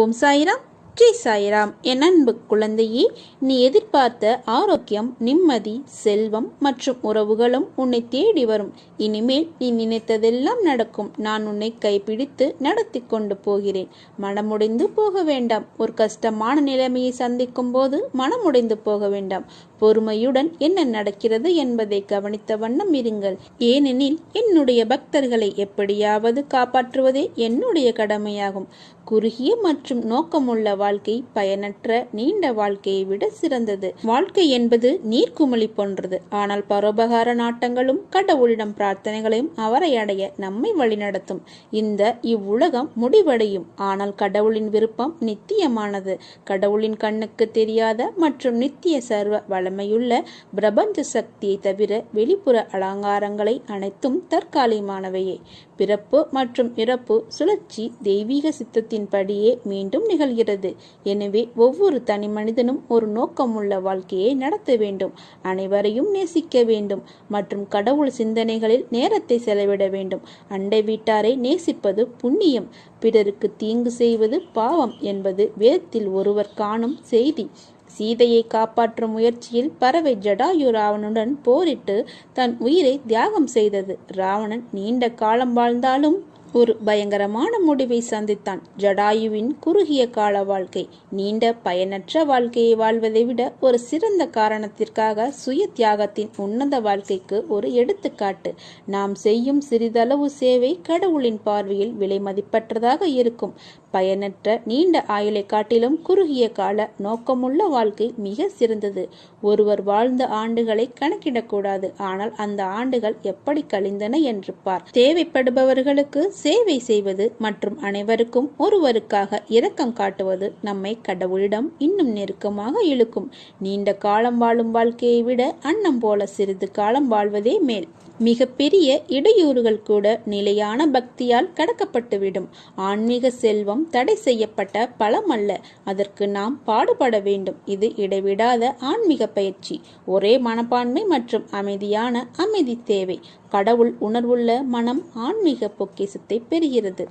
ஓம் சாய்ராம். ஜெய் சாய்ராம். என் அன்பு குழந்தையே நீ எதிர்பார்த்த ஆரோக்கியம் நிம்மதி செல்வம் மற்றும் உறவுகளும் உன்னை தேடி வரும். இனிமேல் நீ நினைத்ததெல்லாம் நடக்கும். நான் உன்னை கைப்பிடித்து நடத்தி கொண்டு போகிறேன். மனமுடைந்து போக வேண்டாம். ஒரு கஷ்டமான நிலைமையை சந்திக்கும் போது மனமுடைந்து போக வேண்டாம். பொறுமையுடன் என்ன நடக்கிறது என்பதை கவனித்த வண்ணம் இருங்கள். ஏனெனில் என்னுடைய பக்தர்களை எப்படியாவது காப்பாற்றுவதே என்னுடைய கடமையாகும். குறுகிய மற்றும் நோக்கமுள்ள வாழ்க்கை பயனற்ற நீண்ட வாழ்க்கையை விட சிறந்தது. வாழ்க்கை என்பது நீர்க்குமிழி போன்றது. ஆனால் பரோபகார நாட்டங்களும் கடவுளிடம் பிரார்த்தனைகளையும் அவரை அடைய நம்மை வழிநடத்தும். இந்த இவ்வுலகம் முடிவடையும். ஆனால் கடவுளின் விருப்பம் நித்தியமானது. கடவுளின் கண்ணுக்கு தெரியாத மற்றும் நித்திய சர்வ பழமையுள்ள பிரபஞ்ச சக்தியை தவிர வெளிப்புற அலங்காரங்களை அனைத்தும் தற்காலிகமானவையே. பிறப்பு மற்றும் இறப்பு சுழற்சி தெய்வீக சித்தத்தின்படியே மீண்டும் நிகழ்கிறது. எனவே ஒவ்வொரு தனி மனிதனும் ஒரு நோக்கமுள்ள வாழ்க்கையை நடத்த வேண்டும் அனைவரையும் நேசிக்க வேண்டும் மற்றும் கடவுள் சிந்தனைகளில் நேரத்தை செலவிட வேண்டும். அண்டை வீட்டாரை நேசிப்பது புண்ணியம் பிறருக்கு தீங்கு செய்வது பாவம் என்பது வேதத்தில் ஒருவர் காணும் செய்தி. சீதையை காப்பாற்றும் முயற்சியில் பறவை ஜடாயு ராவணனுடன் போரிட்டு தன் உயிரை தியாகம் செய்தது. ராவணன் நீண்ட காலம் வாழ்ந்தாலும் ஒரு பயங்கரமான முடிவை சந்தித்தான். ஜடாயுவின் குறுகிய கால வாழ்க்கை நீண்ட பயனற்ற வாழ்க்கையை வாழ்வதை விட ஒரு சிறந்த காரணத்திற்காக சுய தியாகத்தின் உன்னத வாழ்க்கைக்கு ஒரு எடுத்துக்காட்டு. நாம் செய்யும் சிறிதளவு சேவை கடவுளின் பார்வையில் விலை மதிப்பற்றதாக இருக்கும். பயனற்ற நீண்ட ஆயுளை காட்டிலும் குறுகிய கால நோக்கமுள்ள வாழ்க்கை மிக சிறந்தது. ஒருவர் வாழ்ந்த ஆண்டுகளை கணக்கிடக்கூடாது. ஆனால் அந்த ஆண்டுகள் எப்படி கழிந்தன என்று பார். தேவைப்படுபவர்களுக்கு சேவை செய்வது மற்றும் அனைவருக்கும் ஒருவருக்காக இரக்கம் காட்டுவது நம்மை கடவுளிடம் இன்னும் நெருக்கமாக இழுக்கும். நீண்ட காலம் வாழும் வாழ்க்கையை விட அன்னம் போல சிறிது காலம் வாழ்வதே மேல். மிகப்பெரிய இடையூறுகள் கூட நிலையான பக்தியால் கடக்கப்பட்டுவிடும். ஆன்மீக செல்வம் தடை செய்யப்பட்ட பலம் அல்ல அதற்கு நாம் பாடுபட வேண்டும். இது இடைவிடாத ஆன்மீக பயிற்சி. ஒரே மனப்பான்மை மற்றும் அமைதியான அமைதி தேவை. கடவுள் உணர்வுள்ள மனம் ஆன்மீக பொக்கிசத்தை பெறுகிறது.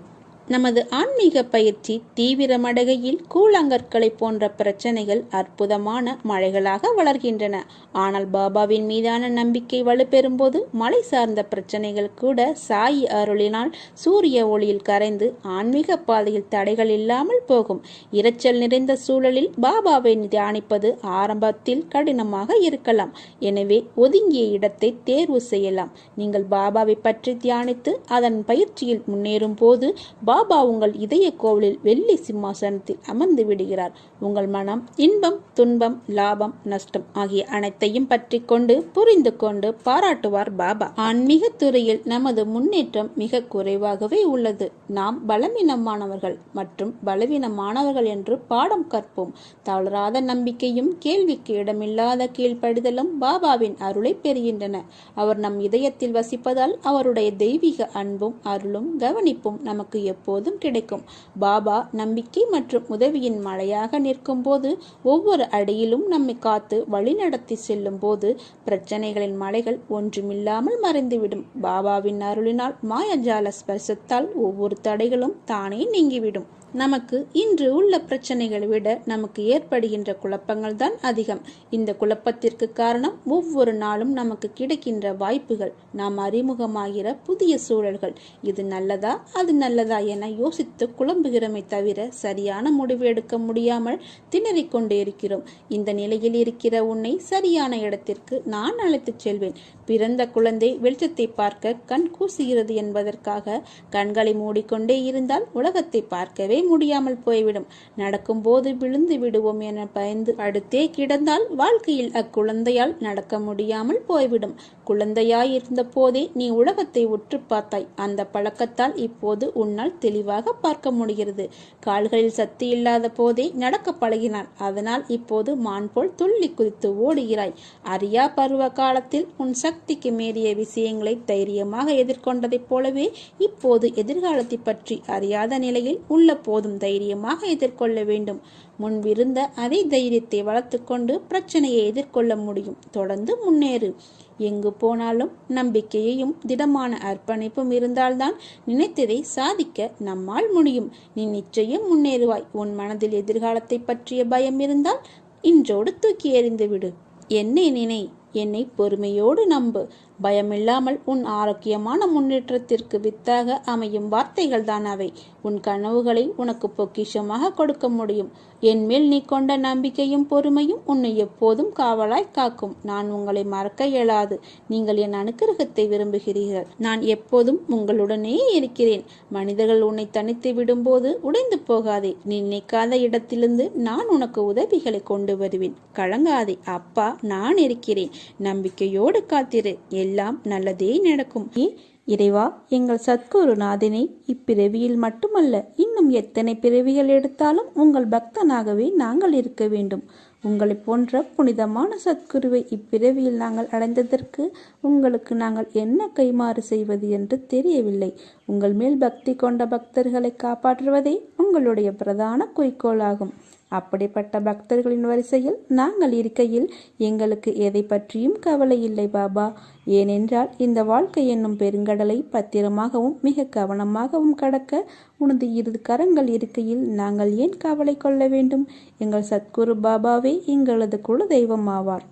நமது ஆன்மீக பயிற்சி தீவிரமடைகையில் கூழாங்கற்களை போன்ற பிரச்சனைகள் அற்புதமான மழைகளாக வளர்கின்றன. ஆனால் பாபாவின் மீதான நம்பிக்கை வலுப்பெறும்போது மலை சார்ந்த பிரச்சனைகள் கூட சாயி அருளினால் சூரிய ஒளியில் கரைந்து ஆன்மீக பாதையில் தடைகள் இல்லாமல் போகும். இரைச்சல் நிறைந்த சூழலில் பாபாவை தியானிப்பது ஆரம்பத்தில் கடினமாக இருக்கலாம். எனவே ஒதுங்கிய இடத்தை தேர்வு செய்யலாம். நீங்கள் பாபாவை பற்றி தியானித்து அதன் பயிற்சியில் முன்னேறும் போது பாபா உங்கள் இதய கோவிலில் வெள்ளி சிம்மாசனத்தில் அமர்ந்து விடுகிறார். உங்கள் மனம் இன்பம் துன்பம் லாபம் நஷ்டம் ஆகிய அனைத்தையும் பற்றி கொண்டு புரிந்து கொண்டு பாராட்டுவார் பாபா. ஆன்மீக துறையில் நமது முன்னேற்றம் மிக குறைவாகவே உள்ளது. நாம் பலவீனமானவர்கள் மற்றும் பலவீனமானவர்கள் என்று பாடம் கற்போம். தளராத நம்பிக்கையும் கேள்விக்கு இடமில்லாத கீழ்ப்படிதலும் பாபாவின் அருளை பெறுகின்றன. அவர் நம் இதயத்தில் வசிப்பதால் அவருடைய தெய்வீக அன்பும் அருளும் கவனிப்பும் நமக்கு எப்போதும் கிடைக்கும். பாபா நம்பிக்கை மற்றும் உதவியின் மழையாக நிற்கும் போது ஒவ்வொரு அடியிலும் நம்மை காத்து வழிநடத்தி செல்லும் போது பிரச்சனைகளின் மலைகள் ஒன்றுமில்லாமல் மறைந்துவிடும். பாபாவின் அருளினால் மாயஜால ஸ்பர்சத்தால் ஒவ்வொரு தடைகளும் தானே நீங்கிவிடும். நமக்கு இன்று உள்ள பிரச்சனைகளை விட நமக்கு ஏற்படுகின்ற குழப்பங்கள் தான் அதிகம். இந்த குழப்பத்திற்கு காரணம் ஒவ்வொரு நாளும் நமக்கு கிடைக்கின்ற வாய்ப்புகள். நாம் அறிமுகமாகிற புதிய சூழல்கள். இது நல்லதா? அது நல்லதா என யோசித்து குழம்புகிறோமே தவிர சரியான முடிவு எடுக்க முடியாமல் திணறிக் கொண்டே இருக்கிறோம். இந்த நிலையில் இருக்கிற உன்னை சரியான இடத்திற்கு நான் அழைத்துச் செல்வேன். பிறந்த குழந்தை வெளிச்சத்தை பார்க்க கண் கூசுகிறது என்பதற்காக கண்களை மூடிக்கொண்டே இருந்தால் உலகத்தை பார்க்கவே முடியாமல் போய்விடும். நடக்கும்போது விழுந்து விடுவோம் என பயந்து அடுத்தே கிடந்தால் வாழ்க்கையில் அக்குழந்தையால் நடக்க முடியாமல் போய்விடும். குழந்தையாயிருந்த போதே நீ உலகத்தை உற்று பார்த்தாய். அந்த பழக்கத்தால் இப்போது உன்னால் தெளிவாக பார்க்க முடிகிறது. கால்களில் சக்தி இல்லாத போதே நடக்க பழகினார் அதனால் இப்போது மான் போல் துள்ளி குதித்து ஓடுகிறாய். அறியா பருவ காலத்தில் உன் சக்திக்கு மீறிய விஷயங்களை தைரியமாக எதிர்கொண்டதைப் போலவே இப்போது எதிர்காலத்தை பற்றி அறியாத நிலையில் உள்ள எப்போதும் தைரியமாக எதிர்கொள்ள வேண்டும். முன்பிருந்த அதே தைரியத்தை வளர்த்துக்கொண்டு பிரச்சனையை எதிர்கொள்ள முடியும். தொடர்ந்து முன்னேறு. எங்கு போனாலும் நம்பிக்கையையும் திடமான அர்ப்பணிப்பும் இருந்தால்தான் நினைத்ததை சாதிக்க நம்மால் முடியும். நீ நிச்சயம் முன்னேறுவாய். உன் மனதில் எதிர்காலத்தை பற்றிய பயம் இருந்தால் இன்றோடு தூக்கி எறிந்துவிடு. என்னை நினை. என்னை பொறுமையோடு நம்பு. பயமில்லாமல் உன் ஆரோக்கியமான முன்னேற்றத்திற்கு வித்தாக அமையும் வார்த்தைகள் தான் அவை. உன் கனவுகளை உனக்கு பொக்கிஷமாக கொடுக்க முடியும். என் மேல் நீ கொண்ட நம்பிக்கையும் பொறுமையும் உன்னை எப்போதும் காவலாய் காக்கும். நான் உங்களை மறக்க இயலாது. நீங்கள் என் அனுக்கிரகத்தை விரும்புகிறீர்கள். நான் எப்போதும் உங்களுடனே இருக்கிறேன். மனிதர்கள் உன்னை தனித்து விடும்போது உடைந்து போகாதே. நீ நினைக்காத இடத்திலிருந்து நான் உனக்கு உதவிகளை கொண்டு வருவேன். கலங்காதே. அப்பா நான் இருக்கிறேன். நம்பிக்கையோடு காத்திரு. எல்லாம் நல்லதே நடக்கும். ஏ இறைவா எங்கள் சத்குருநாதனை இப்பிறவியில் மட்டுமல்ல இன்னும் எத்தனை பிறவிகள் எடுத்தாலும் உங்கள் பக்தனாகவே நாங்கள் இருக்க வேண்டும். உங்களைப் போன்ற புனிதமான சத்குருவை இப்பிறவியில் நாங்கள் அடைந்ததற்கு உங்களுக்கு நாங்கள் என்ன கைமாறு செய்வது என்று தெரியவில்லை. உங்கள் மேல் பக்தி கொண்ட பக்தர்களை காப்பாற்றுவதே உங்களுடைய பிரதான குறிக்கோளாகும். அப்படிப்பட்ட பக்தர்களின் வரிசையில் நாங்கள் இருக்கையில் எங்களுக்கு எதை பற்றியும் கவலை இல்லை பாபா. ஏனென்றால் இந்த வாழ்க்கை என்னும் பெருங்கடலை பத்திரமாகவும் மிக கவனமாகவும் கடக்க உனது இரு கரங்கள் இருக்கையில் நாங்கள் ஏன் கவலை கொள்ள வேண்டும்? எங்கள் சத்குரு பாபாவே எங்களது குல தெய்வம் ஆவார்.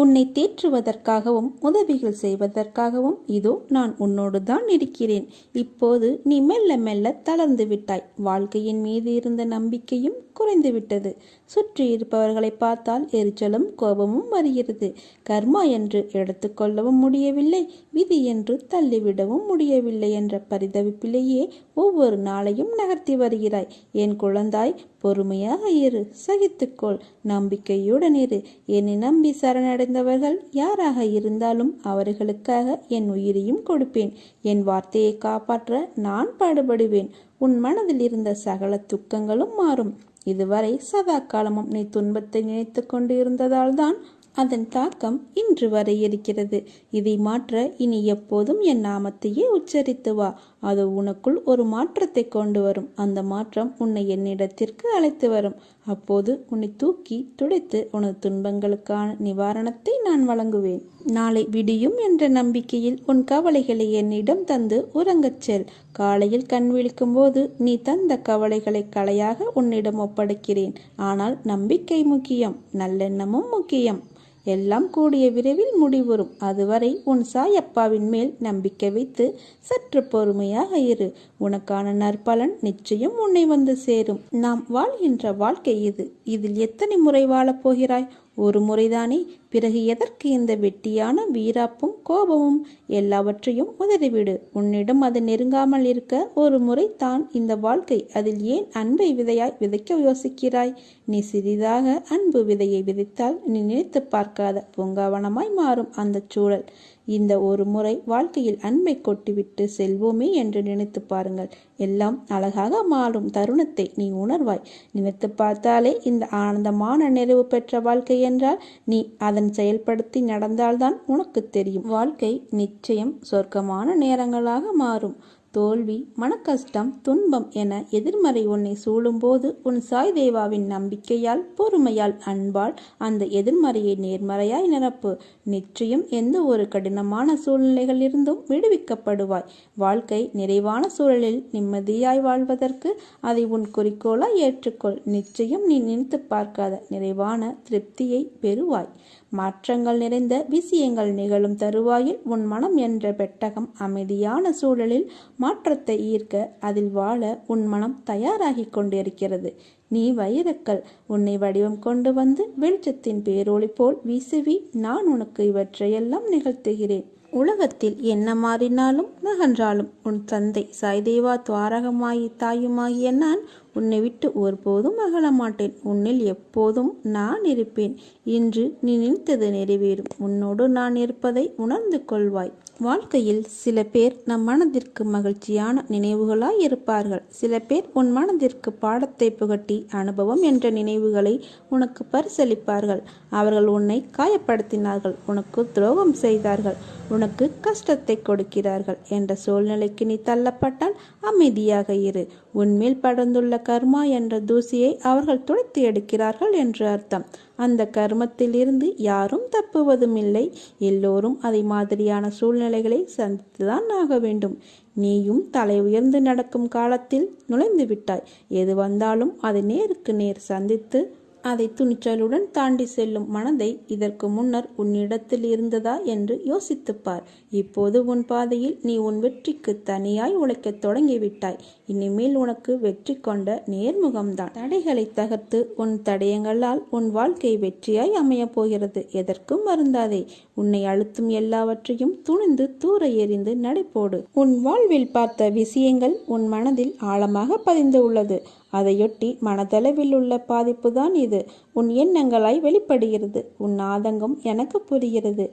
உன்னை தேற்றுவதற்காகவும் உதவிகள் செய்வதற்காகவும் இதோ நான் உன்னோடு தான் இருக்கிறேன். இப்போது நீ மெல்ல மெல்ல தளர்ந்து விட்டாய். வாழ்க்கையின் மீது இருந்த நம்பிக்கையும் குறைந்து விட்டது. சுற்றி இருப்பவர்களை பார்த்தால் எரிச்சலும் கோபமும் வருகிறது. கர்மா என்று எடுத்துக்கொள்ளவும் முடியவில்லை. விதி என்று தள்ளிவிடவும் முடியவில்லை என்ற பரிதவிப்பிலேயே ஒவ்வொரு நாளையும் நகர்த்தி வருகிறாய். என் குழந்தாய் பொறுமையாக இரு. சகித்துக்கொள். நம்பிக்கையுடன் இரு. என்னை நம்பி சரணடைந்தவர்கள் யாராக இருந்தாலும் அவர்களுக்காக என் உயிரையும் கொடுப்பேன். என் வார்த்தையை காப்பாற்ற நான் பாடுபடுவேன். உன் மனதில் இருந்த சகல துக்கங்களும் மாறும். இதுவரை சதா காலமும் நீ துன்பத்தை நினைத்து கொண்டு இருந்ததால்தான் அதன் தாக்கம் இன்று வரை இருக்கிறது. இதை மாற்ற இனி எப்போதும் என் நாமத்தையே உச்சரித்து வா. அது உனக்குள் ஒரு மாற்றத்தை கொண்டு வரும். அந்த மாற்றம் உன்னை என்னிடத்திற்கு அழைத்து வரும். அப்போது உன்னை தூக்கி துடைத்து உனது துன்பங்களுக்கான நிவாரணத்தை நான் வழங்குவேன். நாளை விடியும் என்ற நம்பிக்கையில் உன் கவலைகளை என்னிடம் தந்து உறங்கச் செல். காலையில் கண் விழிக்கும் போது நீ தந்த கவலைகளை கலையாக உன்னிடம் ஒப்படைக்கிறேன். ஆனால் நம்பிக்கை முக்கியம் நல்லெண்ணமும் முக்கியம். எல்லாம் கூடிய விரைவில் முடிவுறும். அதுவரை உன் சாயப்பாவின் மேல் நம்பிக்கை வைத்து சற்று பொறுமையாக இரு. உனக்கான நற்பலன் நிச்சயம் உன்னை வந்து சேரும். நாம் வாழ்கின்ற வாழ்க்கை இது. இதில் எத்தனை முறை வாழப் போகிறாய்? ஒரு முறைதானே? பிறகு எதற்கு இந்த வெட்டியான வீராப்பும் கோபமும்? எல்லாவற்றையும் உதறிவிடு. உன்னிடம் அது நெருங்காமல் இருக்க ஒரு முறை தான் இந்த வாழ்க்கை. அதில் ஏன் அன்பை விதையாய் விதைக்க யோசிக்கிறாய்? நீ சிறிதாக அன்பு விதையை விதைத்தால் நீ நினைத்து பார்க்காத. பூங்காவனமாய் மாறும் அந்த சூழல். இந்த ஒரு முறை வாழ்க்கையில் அன்பை கொட்டிவிட்டு செல்வோமே என்று நினைத்து பாருங்கள். எல்லாம் அழகாக மாறும். தருணத்தை நீ உணர்வாய். நினைத்து பார்த்தாலே இந்த ஆனந்தமான நிறைவு பெற்ற வாழ்க்கை என்றால் நீ அதன் செயல்படுத்தி நடந்தால்தான் உனக்கு தெரியும். வாழ்க்கை நிச்சயம் சொர்க்கமான நேரங்களாக மாறும். தோல்வி மனக்கஷ்டம் துன்பம் என எதிர்மறை உன்னை சூழும்போது உன் சாய் தேவாவின் நம்பிக்கையால் பொறுமையால் அன்பால் அந்த எதிர்மறையை நேர்மறையாய் நிரப்பு. நிச்சயம் எந்த ஒரு கடினமான சூழ்நிலைகளிலிருந்தும் விடுவிக்கப்படுவாய். வாழ்க்கை நிறைவான சூழலில் நிம்மதியாய் வாழ்வதற்கு அதை உன் குறிக்கோளாய் ஏற்றுக்கொள். நிச்சயம் நீ நினைத்து பார்க்காத நிறைவான திருப்தியை பெறுவாய். மாற்றங்கள் நிறைந்த விஷயங்கள் நிகழும் தருவாயில் உன் மனம் என்ற பெட்டகம் அமைதியான சூழலில் மாற்றத்தை ஈர்க்க அதில் வாழ உன் மனம் தயாராகி கொண்டிருக்கிறது. நீ வைரக்கல். உன்னை வடிவம் கொண்டு வந்து வெளிச்சத்தின் பேரொளி போல் வீசுவி. நான் உனக்கு இவற்றையெல்லாம் நிகழ்த்துகிறேன். உலகத்தில் என்ன மாறினாலும் நகன்றாலும் உன் தந்தை சாய்தேவா துவாரகமாயி தாயுமாகிய நான் உன்னை விட்டு ஒருபோதும் அகல மாட்டேன் உன்னில் எப்போதும் நான் இருப்பேன் இன்று நீ நினைத்தது நிறைவேறும். உன்னோடு நான் இருப்பதை உணர்ந்து கொள்வாய். வாழ்க்கையில் சில பேர் நம் மனதிற்கு மகிழ்ச்சியான நினைவுகளாய் இருப்பார்கள். சில பேர் உன் மனதிற்கு பாடத்தை புகட்டி அனுபவம் என்ற நினைவுகளை உனக்கு பரிசளிப்பார்கள். அவர்கள் உன்னை காயப்படுத்தினார்கள். உனக்கு துரோகம் செய்தார்கள். உனக்கு கஷ்டத்தை கொடுக்கிறார்கள் என்ற சூழ்நிலைக்கு நீ தள்ளப்பட்டால் அமைதியாக இரு. உன்மேல் படர்ந்துள்ள கர்மா என்ற தூசியை அவர்கள் துடைத்து எடுக்கிறார்கள் என்று அர்த்தம். அந்த கர்மத்திலிருந்து யாரும் தப்புவதும் இல்லை எல்லோரும் அதை மாதிரியான சூழ்நிலைகளை சந்தித்துதான் ஆக வேண்டும். நீயும் தலை உயர்ந்து நடக்கும் காலத்தில் நுழைந்து விட்டாய் எது வந்தாலும் அதை நேருக்கு நேர் சந்தித்து அதை துணிச்சலுடன் தாண்டி செல்லும் மனதை இதற்கு முன்னர் உன்னிடத்தில் இருந்ததா என்று யோசித்துப்பார். இப்போது உன் பாதையில் நீ உன் வெற்றிக்கு தனியாய் உழைக்கத் தொடங்கிவிட்டாய். இனிமேல் உனக்கு வெற்றி கொண்ட நேர்முகம்தான். தடைகளை தகர்த்து உன் தடயங்களால் உன் வாழ்க்கை வெற்றியாய் அமையப் போகிறது. எதற்கும் மருந்தாதே உன்னை அழுத்தும் எல்லாவற்றையும் துணிந்து தூர எறிந்து நடைபோடு. உன் வாழ்வில் பார்த்த விஷயங்கள் உன் மனதில் ஆழமாக பதிந்து உள்ளது. அதையொட்டி மனதளவில் உள்ள பாதிப்புதான் இது. உன் எண்ணங்களாய் வெளிப்படுகிறது. உன் ஆதங்கம் எனக்கு புரிகிறது.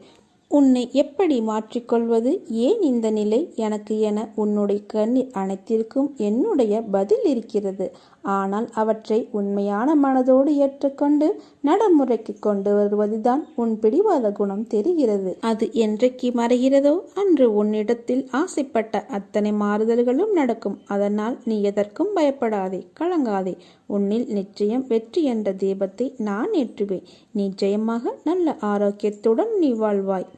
உன்னை எப்படி மாற்றிக்கொள்வது? ஏன் இந்த நிலை எனக்கு என உன்னுடைய கண்ணீர் அனைத்திற்கும் என்னுடைய பதில் இருக்கிறது. ஆனால் அவற்றை உண்மையான மனதோடு ஏற்றுக்கொண்டு நடைமுறைக்கு கொண்டு வருவதுதான் உன் பிடிவாத குணம் தெரிகிறது. அது என்றைக்கு மறைகிறதோ அன்று உன்னிடத்தில் ஆசைப்பட்ட அத்தனை மாறுதல்களும் நடக்கும். அதனால் நீ எதற்கும் பயப்படாதே கலங்காதே. உன்னில் நிச்சயம் வெற்றி என்ற தீபத்தை நான் ஏற்றுவேன். நிச்சயமாக நல்ல ஆரோக்கியத்துடன் நீ வாழ்வாய்.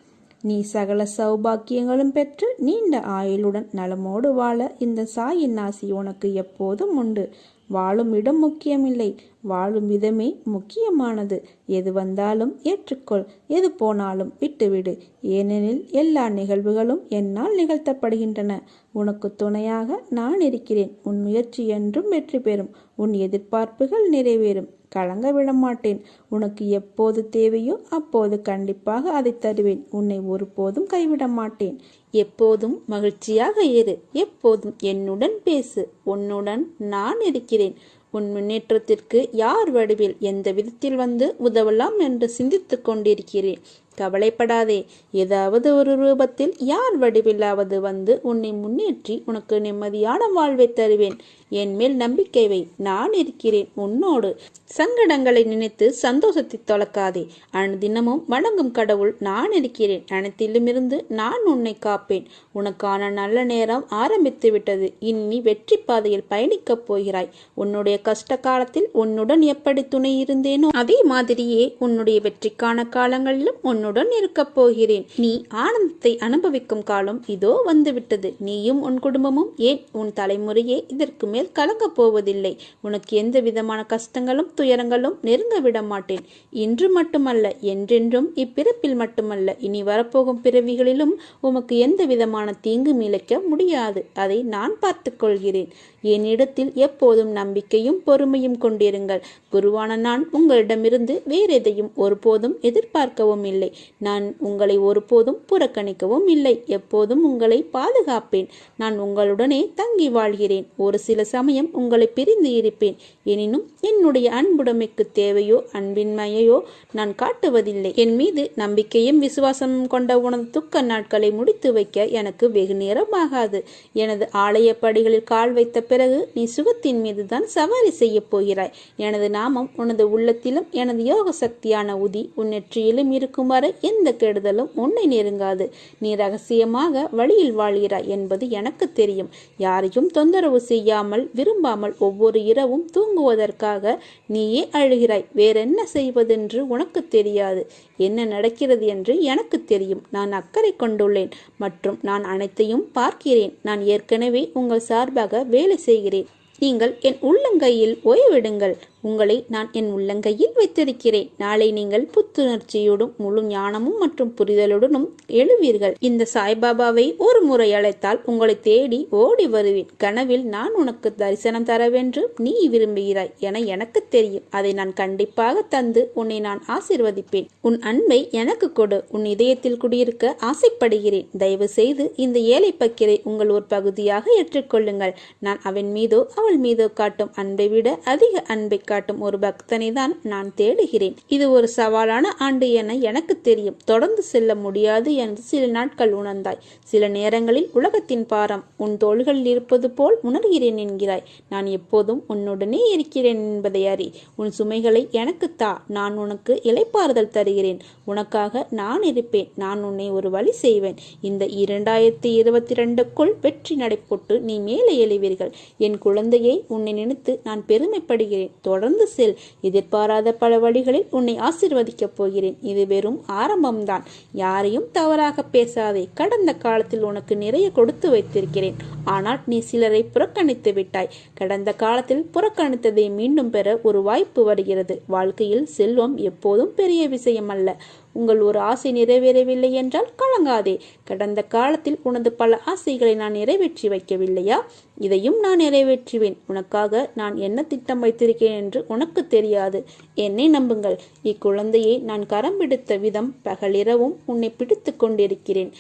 நீ சகல சௌபாக்கியங்களும் பெற்று நீண்ட ஆயுளுடன் நலமோடு வாழ இந்த சாயின் ஆசி உனக்கு எப்போதும் உண்டு. வாழும் இடம் முக்கியமில்லை. வாழும் விதமே முக்கியமானது. எது வந்தாலும் ஏற்றுக்கொள். எது போனாலும் விட்டுவிடு. ஏனெனில் எல்லா நிகழ்வுகளும் என்னால் நிகழ்த்தப்படுகின்றன. உனக்கு துணையாக நான் இருக்கிறேன். உன் முயற்சி என்றும் வெற்றி பெறும். உன் எதிர்பார்ப்புகள் நிறைவேறும். கலங்க விடமாட்டேன். உனக்கு எப்போது தேவையோ அப்போது கண்டிப்பாக அதை தருவேன். உன்னை ஒருபோதும் கைவிட மாட்டேன் எப்போதும் மகிழ்ச்சியாக இரு. எப்போதும் என்னுடன் பேசு. உன்னுடன் நான் இருக்கிறேன். உன் முன்னேற்றத்திற்கு யார் வடிவில்? எந்த விதத்தில் வந்து உதவலாம் என்று சிந்தித்துக் கொண்டிருக்கிறேன். கவலைப்படாதே. ஏதாவது ஒரு ரூபத்தில் யார் வடிவிலாவது வந்து உன்னை முன்னேற்றி உனக்கு நிம்மதியான வாழ்வை தருவேன். என் மேல் நம்பிக்கை வை. நான் இருக்கிறேன் உன்னோடு. சங்கடங்களை நினைத்து சந்தோஷத்தை தொலைக்காதே. அனுதினமும் வணங்கும் கடவுள் நான் இருக்கிறேன். அனைத்திலுமிருந்து நான் உன்னை காப்பேன். உனக்கான நல்ல நேரம் ஆரம்பித்து விட்டது. இனி வெற்றி பாதையில் பயணிக்கப் போகிறாய். உன்னுடைய கஷ்ட காலத்தில் உன்னுடன் எப்படி துணை இருந்தேனோ அதே மாதிரியே உன்னுடைய வெற்றிக்கான காலங்களிலும் உன் உன்னுடன் இருக்கப் போகிறேன். நீ ஆனந்தத்தை அனுபவிக்கும் காலம் இதோ வந்துவிட்டது. நீயும் உன் குடும்பமும் ஏன் உன் தலைமுறையே இதற்கு மேல் கலங்கப் போவதில்லை? உனக்கு எந்த விதமான கஷ்டங்களும் துயரங்களும் நெருங்க விட மாட்டேன். இன்று மட்டுமல்ல என்றென்றும் இப்பிறப்பில் மட்டுமல்ல. இனி வரப்போகும் பிறவிகளிலும் உமக்கு எந்த விதமான தீங்கும் இழைக்க முடியாது. அதை நான் பார்த்துக்கொள்கிறேன் என்னிடத்தில் எப்போதும் நம்பிக்கையும் பொறுமையும் கொண்டிருங்கள். குருவான நான் உங்களிடமிருந்து வேறெதையும் ஒருபோதும் எதிர்பார்க்கவும் இல்லை. நான் உங்களை ஒருபோதும் புறக்கணிக்கவும் இல்லை. எப்போதும் உங்களை பாதுகாப்பேன். நான் உங்களுடனே தங்கி வாழ்கிறேன். ஒரு சில சமயம் உங்களை பிரிந்து இருப்பேன் எனினும் என்னுடைய அன்புடைமைக்கு தேவையோ அன்பின்மையோ நான் காட்டுவதில்லை. என் மீது நம்பிக்கையும் விசுவாசமும் கொண்ட உனது துக்க நாட்களை முடித்து வைக்க எனக்கு வெகு நேரம் ஆகாது எனது ஆலய படிகளில் கால் வைத்த பிறகு நீ சுகத்தின் மீதுதான் சவாரி செய்ய போகிறாய். எனது நாமம் உனது உள்ளத்திலும் எனது யோக சக்தியான உதி உன் நெற்றியிலும் இருக்கும் வரை எந்த கெடுதலும் உன்னை நெருங்காது. நீ ரகசியமாக வழியில் வாழ்கிறாய் என்பது எனக்கு தெரியும். யாரையும் தொந்தரவு செய்யாமல் விரும்பாமல் ஒவ்வொரு இரவும் தூங்குவதற்காக நீயே அழுகிறாய். வேறென்ன செய்வதென்று உனக்கு தெரியாது. என்ன நடக்கிறது என்று எனக்கு தெரியும். நான் அக்கறை கொண்டுள்ளேன் மற்றும் நான் அனைத்தையும் பார்க்கிறேன். நான் ஏற்கனவே உங்கள் சார்பாக வேலை செய்கிறேன். நீங்கள் என் உள்ளங்கையில் ஓய்விடுங்கள். உங்களை நான் என் உள்ளங்கையில் வைத்திருக்கிறேன். நாளை நீங்கள் புத்துணர்ச்சியோடும் முழு ஞானமும் மற்றும் புரிதலுடனும் எழுவீர்கள். இந்த சாய்பாபாவை ஒரு முறை அழைத்தால் உங்களை தேடி ஓடி வருவேன். கனவில் நான் உனக்கு தரிசனம் தரவென்று நீ விரும்புகிறாய் என எனக்கு தெரியும். அதை நான் கண்டிப்பாக தந்து உன்னை நான் ஆசிர்வதிப்பேன். உன் அன்பை எனக்கு கொடு. உன் இதயத்தில் குடியிருக்க ஆசைப்படுகிறேன். தயவு செய்து இந்த ஏழை பக்கிரை உங்கள் ஒரு பகுதியாக ஏற்றுக்கொள்ளுங்கள். நான் அவன் மீதோ அவள் மீதோ காட்டும் அன்பை விட அதிக அன்பை காட்டும் ஒரு பக்தனை தான் நான் தேடுகிறேன். இது ஒரு சவாலான ஆண்டு என எனக்கு தெரியும். தொடர்ந்து செல்ல முடியாது என்று சில நாட்கள் உணர்ந்தாய். சில நேரங்களில் உலகத்தின் பாரம் உன் தோள்களில் இருப்பது போல் உணர்கிறேன் என்கிறாய். நான் எப்போதும் உன்னுடனே இருக்கிறேன் என்பதை அறி. உன் சுமைகளை எனக்கு தா. நான் உனக்கு இலைப்பாறுதல் தருகிறேன். உனக்காக நான் இருப்பேன். நான் உன்னை ஒரு வழி செய்வேன். இந்த இரண்டாயிரத்தி இருபத்தி ரெண்டுக்குள் வெற்றி நடைபோட்டு நீ மேலே எழுவீர்கள். என் குழந்தையை உன்னை நினைத்து நான் பெருமைப்படுகிறேன். தொடர்ந்து செல். எதிர்பாராத பல வழிகளில் உன்னை ஆசிர்வதிக்கப் போகிறேன். இது வெறும் ஆரம்பம்தான். யாரையும் தவறாக பேசாதே. கடந்த காலத்தில் உனக்கு நிறைய கொடுத்து வைத்திருக்கிறேன். ஆனால் நீ சிலரை புறக்கணித்து விட்டாய். கடந்த காலத்தில் புறக்கணித்ததை மீண்டும் பெற ஒரு வாய்ப்பு வருகிறது. வாழ்க்கையில் செல்வம் எப்போதும் பெரிய விஷயம் அல்ல உங்கள் ஒரு ஆசை நிறைவேறவில்லை என்றால் கலங்காதே. கடந்த காலத்தில் உனது பல ஆசைகளை நான் நிறைவேற்றி வைக்கவில்லையா? இதையும் நான் நிறைவேற்றுவேன். உனக்காக நான் என்ன திட்டம் வைத்திருக்கேன் என்று உனக்கு தெரியாது. என்னை நம்புங்கள். இக்குழந்தையை நான் கரம் பிடித்த விதம் பகலிரவும் உன்னை பிடித்து கொண்டிருக்கிறேன்.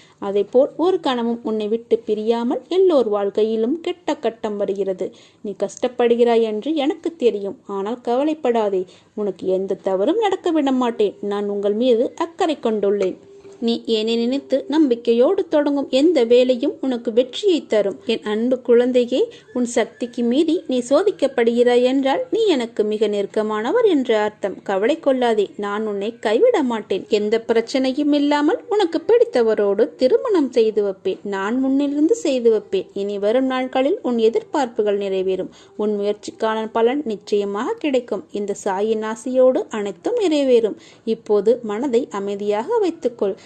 போல் ஒரு கணமும் உன்னை விட்டு பிரியாமல் எல்லோர் வாழ்க்கையிலும் கெட்ட கட்டம் வருகிறது. நீ கஷ்டப்படுகிறாய் என்று எனக்கு தெரியும். ஆனால் கவலைப்படாதே. உனக்கு எந்த தவறும் நடக்க விட மாட்டேன். நான் உங்கள் மீது அக்கறை கொண்டுள்ளேன். நீ என்னை நினைத்து நம்பிக்கையோடு தொடங்கும் எந்த வேலையும் உனக்கு வெற்றியை தரும். என் அன்பு குழந்தையே உன் சக்திக்கு மீறி நீ சோதிக்கப்படுகிறாய் என்றால் நீ எனக்கு மிக நெருக்கமானவர் என்ற அர்த்தம். கவலை கொள்ளாதே நான் உன்னை கைவிட மாட்டேன். எந்த பிரச்சனையும் இல்லாமல் உனக்கு பிடித்தவரோடு திருமணம் செய்து வைப்பேன். நான் முன்னிலிருந்து செய்து வைப்பேன். இனி வரும் நாட்களில் உன் எதிர்பார்ப்புகள் நிறைவேறும். உன் முயற்சிக்கான பலன் நிச்சயமாக கிடைக்கும். இந்த சாயின் ஆசையோடு அனைத்தும் நிறைவேறும். இப்போது மனதை அமைதியாக வைத்துக்கொள்.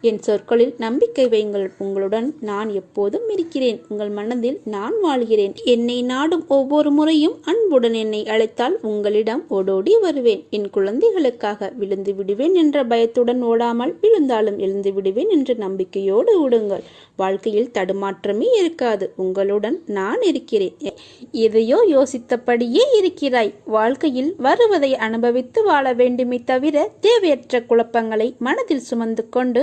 என் சொற்களில் நம்பிக்கை வைங்கள் உங்களுடன் நான் எப்போதும் இருக்கிறேன். உங்கள் மனதில் நான் வாழ்கிறேன். என்னை நாடும் ஒவ்வொரு முறையும் அன்புடன் என்னை அழைத்தால் உங்களிடம் ஓடோடி வருவேன். என் குழந்தைகளுக்காக விழுந்து விடுவேன் என்ற பயத்துடன் ஓடாமல் விழுந்தாலும் எழுந்து விடுவேன் என்ற நம்பிக்கையோடு விடுங்கள் வாழ்க்கையில் தடுமாற்றமே இருக்காது. உங்களுடன் நான் இருக்கிறேன். எதையோ யோசித்தபடியே இருக்கிறாய். வாழ்க்கையில் வருவதை அனுபவித்து வாழ வேண்டுமே தவிர தேவையற்ற குழப்பங்களை மனதில் சுமந்து கொண்டு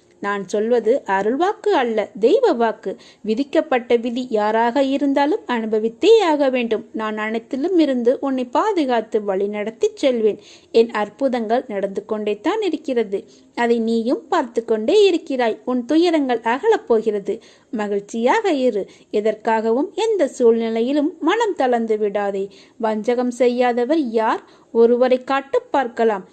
நான் சொல்வது அருள்வாக்கு அல்ல தெய்வ வாக்கு. விதிக்கப்பட்ட விதி யாராக இருந்தாலும் அனுபவித்தே ஆக வேண்டும். நான் அனைத்திலும் இருந்து உன்னை பாதுகாத்து வழி நடத்தி செல்வேன். என் அற்புதங்கள் நடந்து கொண்டே தான் இருக்கிறது. அதை நீயும் பார்த்து கொண்டே இருக்கிறாய். உன் துயரங்கள் அகலப் போகிறது. மகிழ்ச்சியாக இரு. எதற்காகவும் எந்த சூழ்நிலையிலும் மனம் தளர்ந்து விடாதே. வஞ்சகம் செய்யாதவர் யார்? ஒருவரை காட்டு பார்க்கலாம்.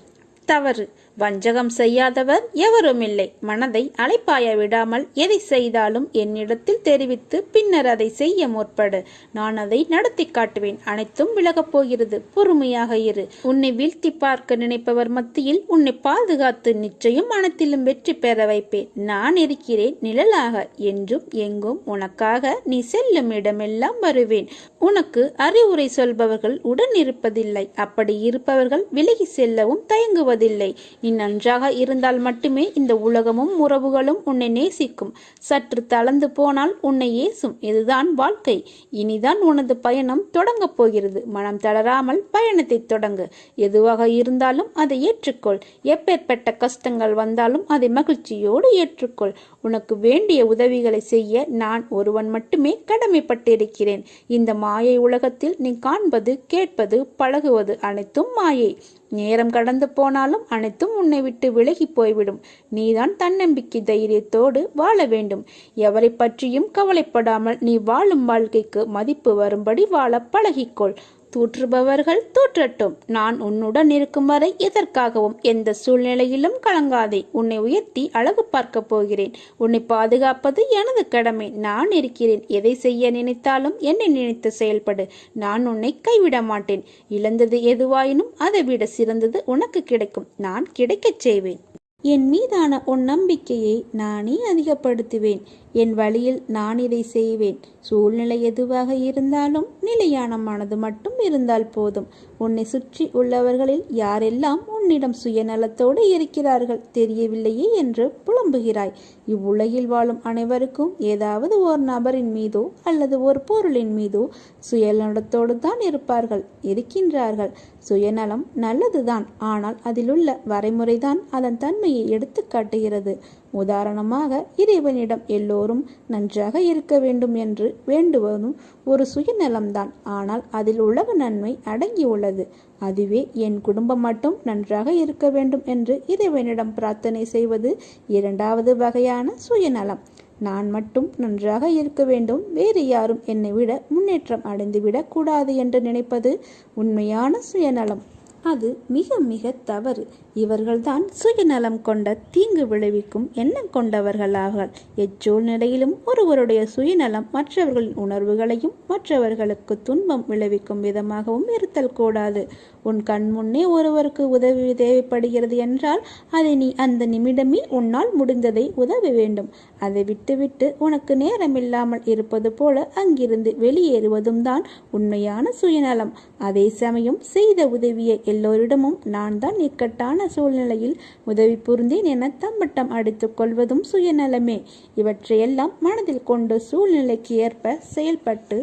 தவறு. வஞ்சகம் செய்யாதவர் எவரும் இல்லை. மனதை அலைப்பாய விடாமல் எதை செய்தாலும் என்னிடத்தில் தெரிவித்து பின்னர் அதை செய்ய முற்படு. நான் அதை நடத்தி காட்டுவேன். அனைத்தும் விலகப் போகிறது. பொறுமையாக இரு. உன்னை வீழ்த்தி பார்க்க நினைப்பவர் மத்தியில் உன்னை பாதுகாத்து நிச்சயம் அனைத்திலும் வெற்றி பெற வைப்பேன். நான் இருக்கிறேன் நிழலாக. என்றும் எங்கும் உனக்காக நீ செல்லும் இடமெல்லாம் வருவேன். உனக்கு அறிவுரை சொல்பவர்கள் உடன் இருப்பதில்லை. அப்படி இருப்பவர்கள் விலகி செல்லவும் தயங்குவதில்லை. நீ நன்றாக இருந்தால் மட்டுமே இந்த உலகமும் உறவுகளும் உன்னை நேசிக்கும். சற்று தளர்ந்து போனால் உன்னை ஏசும். இதுதான் வாழ்க்கை. இனிதான் உனது பயணம் தொடங்கப் போகிறது. மனம் தளராமல் பயணத்தை தொடங்கு. எதுவாக இருந்தாலும் அதை ஏற்றுக்கொள். எப்பேற்பட்ட கஷ்டங்கள் வந்தாலும் அதை மகிழ்ச்சியோடு ஏற்றுக்கொள். உனக்கு வேண்டிய உதவிகளை செய்ய நான் ஒருவன் மட்டுமே கடமைப்பட்டிருக்கிறேன். இந்த மாயை உலகத்தில் நீ காண்பது கேட்பது பழகுவது அனைத்தும் மாயை. நேரம் கடந்து போனாலும் அனைத்தும் உன்னை விட்டு விலகி போய்விடும். நீதான் தன்னம்பிக்கை தைரியத்தோடு வாழ வேண்டும். எவரை பற்றியும் கவலைப்படாமல் நீ வாழும் வாழ்க்கைக்கு மதிப்பு வரும்படி வாழ பழகிக்கொள். தூற்றுபவர்கள் தூற்றட்டும். நான் உன்னுடன் இருக்கும் வரை எதற்காகவும் எந்த சூழ்நிலையிலும் கலங்காதே. உன்னை உயர்த்தி அழகு பார்க்க போகிறேன். உன்னை பாதுகாப்பது எனது கடமை. நான் இருக்கிறேன். எதை செய்ய நினைத்தாலும் என்னை நினைத்து செயல்படு. நான் உன்னை கைவிட மாட்டேன். இழந்தது எதுவாயினும் அதை விட சிறந்தது உனக்கு கிடைக்கும். நான் கிடைக்கச் செய்வேன். என் மீதான உன் நம்பிக்கையை நானே அதிகப்படுத்துவேன். என் வழியில் நான் இதை செய்வேன். சூழ்நிலை எதுவாக இருந்தாலும் நிலையானமானது மட்டும் இருந்தால் போதும். உன்னை சுற்றி உள்ளவர்களில் யாரெல்லாம் உன்னிடம் சுயநலத்தோடு இருக்கிறார்கள் தெரியவில்லையே என்று புலம்புகிறாய். இவ்வுலகில் வாழும் அனைவருக்கும் ஏதாவது ஒரு நபரின் மீதோ அல்லது ஒரு பொருளின் மீதோ சுயநலத்தோடு தான் இருப்பார்கள் இருக்கின்றார்கள். சுயநலம் நல்லதுதான் ஆனால் அதிலுள்ள வரைமுறைதான் அதன் தன்மையை எடுத்து காட்டுகிறது. உதாரணமாக இறைவனிடம் எல்லோரும் நன்றாக இருக்க வேண்டும் என்று வேண்டுவதும் ஒரு சுயநலம்தான். ஆனால் அதில் உலக நன்மை அடங்கியுள்ளது அதுவே என் குடும்பம் மட்டும் நன்றாக இருக்க வேண்டும் என்று இறைவனிடம் பிரார்த்தனை செய்வது இரண்டாவது வகையான சுயநலம். நான் மட்டும் நன்றாக இருக்க வேண்டும் வேறு யாரும் என்னை விட முன்னேற்றம் அடைந்துவிடக் கூடாது என்று நினைப்பது உண்மையான சுயநலம். அது மிக மிக தவறு. இவர்கள்தான் சுயநலம் கொண்ட தீங்கு விளைவிக்கும் எண்ணம் கொண்டவர்களாக. எச்சூழ்நிலையிலும் ஒருவருடைய சுயநலம் மற்றவர்களின் உணர்வுகளையும் மற்றவர்களுக்கு துன்பம் விளைவிக்கும் விதமாகவும் இருத்தல் கூடாது. உன் கண் முன்னே ஒருவருக்கு உதவி தேவைப்படுகிறது என்றால் அதை நீ அந்த நிமிடமே உன்னால் முடிந்ததை உதவ வேண்டும். அதை விட்டுவிட்டு உனக்கு நேரமில்லாமல் இருப்பது போல அங்கிருந்து வெளியேறுவதும் தான் உண்மையான சுயநலம். அதே சமயம் செய்த உதவியை எல்லோரிடமும் நான் தான் இக்கட்டான சூழ்நிலையில் உதவி புரிந்தேன் என தம்பட்டம் அடித்துக் கொள்வதும் சுயநலமே. இவற்றையெல்லாம் மனதில் கொண்டு சூழ்நிலைக்கு ஏற்ப செயல்பட்டு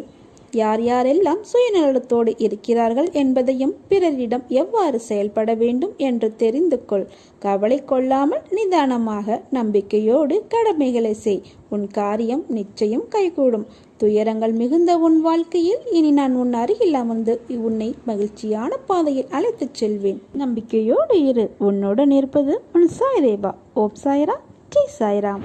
யார் யாரெல்லாம் சுயநலத்தோடு இருக்கிறார்கள் என்பதையும் பிறரிடம் எவ்வாறு செயல்பட வேண்டும் என்று தெரிந்து கொள். கவலை கொள்ளாமல் நிதானமாக நம்பிக்கையோடு கடமைகளை செய். உன் காரியம் நிச்சயம் கைகூடும். துயரங்கள் மிகுந்த உன் வாழ்க்கையில் இனி நான் உன் அருகில் அமர்ந்து உன்னை மகிழ்ச்சியான பாதையில் அழைத்துச் செல்வேன். நம்பிக்கையோடு இரு. உன்னுடன் இருப்பது உன் சாய்ரேபா. ஓம் சாய்ரா. ஜெய் சாய்ராம்.